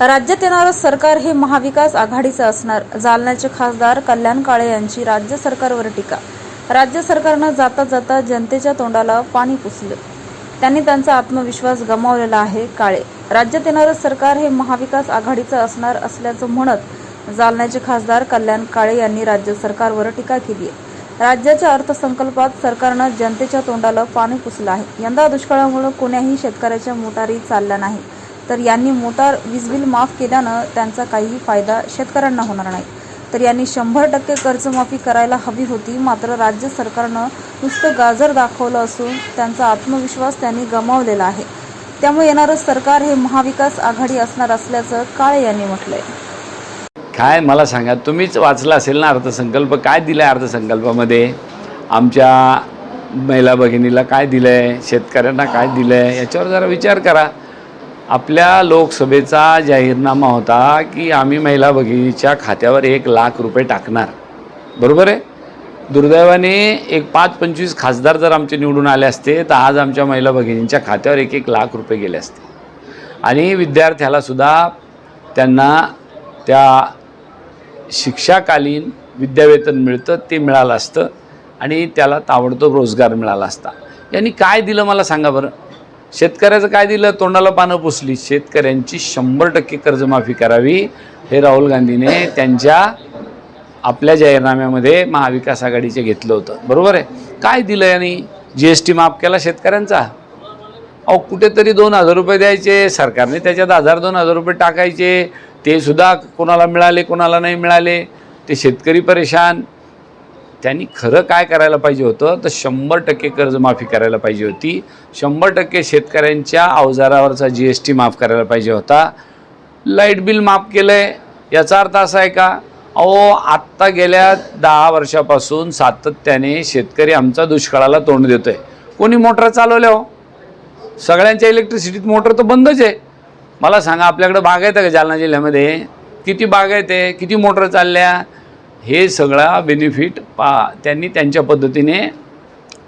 राज्यात येणारं सरकार हे महाविकास आघाडीचं असणार. जालन्याचे खासदार कल्याण काळे यांची राज्य सरकारवर टीका. राज्य सरकारनं जाता जाता जनतेच्या तोंडाला पाणी पुसलं. त्यांनी त्यांचा आत्मविश्वास गमावलेला आहे काळे. राज्यात येणारं सरकार हे महाविकास आघाडीचं असणार असल्याचं म्हणत जालन्याचे खासदार कल्याण काळे यांनी राज्य सरकारवर टीका केली आहे. राज्याच्या अर्थसंकल्पात सरकारनं जनतेच्या तोंडाला पाणी पुसलं आहे. यंदा दुष्काळामुळे कोण्याही शेतकऱ्याच्या मोटारी चालल्या नाही. तर यांनी मोटार वीज बिल माफ केल्यानं त्यांचा काहीही फायदा शेतकऱ्यांना होणार नाही. तर यांनी शंभर टक्के कर्जमाफी करायला हवी होती मात्र राज्य सरकारनं नुसतं गाजर दाखवलं असून त्यांचा आत्मविश्वास त्यांनी गमावलेला आहे. त्यामुळे येणारं सरकार हे महाविकास आघाडी असणार असल्याचं काळे यांनी म्हटलंय. काय मला सांगा तुम्हीच वाचला असेल ना अर्थसंकल्प? काय दिलं आहे अर्थसंकल्पामध्ये? आमच्या महिला भगिनीला काय दिलं आहे शेतकऱ्यांना काय दिलं आहे याच्यावर जरा विचार करा. आपल्या लोकसभेचा जाहीरनामा होता की आम्ही महिला भगिनीच्या खात्यावर एक लाख रुपये टाकणार. बरोबर आहे? दुर्दैवाने एक पाच पंचवीस खासदार जर आमचे निवडून आले असते तर आज आमच्या महिला भगिनींच्या खात्यावर एक एक लाख रुपये गेले असते. आणि विद्यार्थ्यालासुद्धा त्यांना त्या शिक्षाकालीन विद्यावेतन मिळतं ते मिळालं असतं आणि त्याला ताबडतोब रोजगार मिळाला असता. यांनी काय दिलं मला सांगा बरं? शेतकऱ्याचं काय दिलं? तोंडाला पानं पुसली. शेतकऱ्यांची शंभर टक्के कर्जमाफी करावी हे राहुल गांधीने त्यांच्या आपल्या जाहीरनाम्यामध्ये महाविकास आघाडीचे घेतलं होतं. बरोबर आहे? काय दिलं यांनी जी एस टी माफ केला शेतकऱ्यांचा? अहो कुठेतरी दोन हजार रुपये द्यायचे सरकारने त्याच्यात हजार दोन हजार रुपये टाकायचे ते सुद्धा कोणाला मिळाले कोणाला नाही मिळाले ते शेतकरी परेशान. त्यांनी खरं काय करायला पाहिजे होतं? तर शंभर टक्के कर्जमाफी करायला पाहिजे होती. शंभर टक्के शेतकऱ्यांच्या अवजारावरचा जी एस टी माफ करायला पाहिजे होता. लाइट बिल माफ केलं आहे याचा अर्थ असा आहे का? अहो आत्ता गेल्या दहा वर्षापासून सातत्याने शेतकरी आमचा दुष्काळाला तोंड देतो आहे कोणी मोटर चालवल्या हो? सगळ्यांच्या इलेक्ट्रिसिटीत मोटर तर बंदच आहे. मला सांगा आपल्याकडे बाग आहेत का जालना जिल्ह्यामध्ये? किती बाग आहेत आहे किती मोटर चालल्या? हे सगळा बेनिफिट पा त्यांनी त्यांच्या पद्धतीने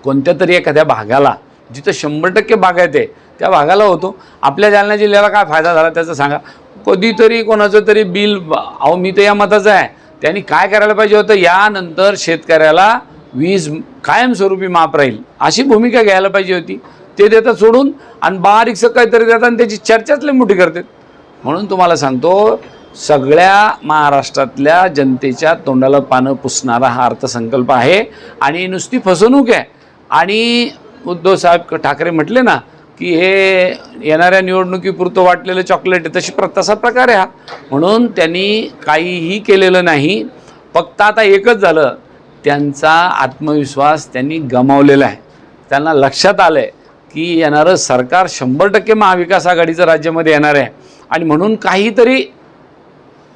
कोणत्या तरी एखाद्या भागाला जिथं शंभर टक्के बागायत आहे त्या भागाला होतो. आपल्या जालना जिल्ह्याला काय फायदा झाला त्याचं सांगा. कधीतरी कोणाचं तरी बिल अहो मी तर या मताचं आहे. त्यांनी काय करायला पाहिजे होतं? यानंतर शेतकऱ्याला वीज कायमस्वरूपी माप राहील अशी भूमिका घ्यायला पाहिजे होती. ते देतात सोडून आणि बारीकसं काहीतरी देतात आणि त्याची चर्चाच लई मोठी करतात. म्हणून तुम्हाला सांगतो सगळ्या महाराष्ट्रातल्या जनतेच्या तोंडाला पानं पुसणारा हा अर्थसंकल्प आहे. आणि नुसती फसवणूक आहे. आणि उद्धव साहेब ठाकरे म्हटले ना की हे येणाऱ्या निवडणुकीपुरतं वाटलेलं चॉकलेट आहे तशी प्र तसा प्रकार आहे हा. म्हणून त्यांनी काहीही केलेलं नाही. फक्त आता एकच झालं. त्यांचा आत्मविश्वास त्यांनी गमावलेला आहे. त्यांना लक्षात आलं आहे की येणारं सरकार शंभर टक्के महाविकास आघाडीचं राज्यामध्ये येणार आहे. आणि म्हणून काहीतरी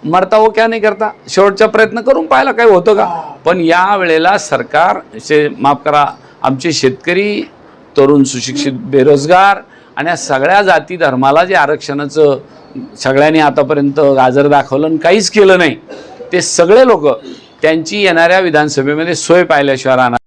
मरता हो क्या नाही करता? शेवटचा प्रयत्न करून पाहायला काही होतं का? पण या वेळेला सरकार शे माफ करा आमचे शेतकरी तरुण सुशिक्षित बेरोजगार आणि या सगळ्या जाती धर्माला जे आरक्षणाचं सगळ्यांनी आतापर्यंत गाजर दाखवलं आणि काहीच केलं नाही ते सगळे लोक त्यांची येणाऱ्या विधानसभेमध्ये सोय पाहिल्याशिवाय राहणार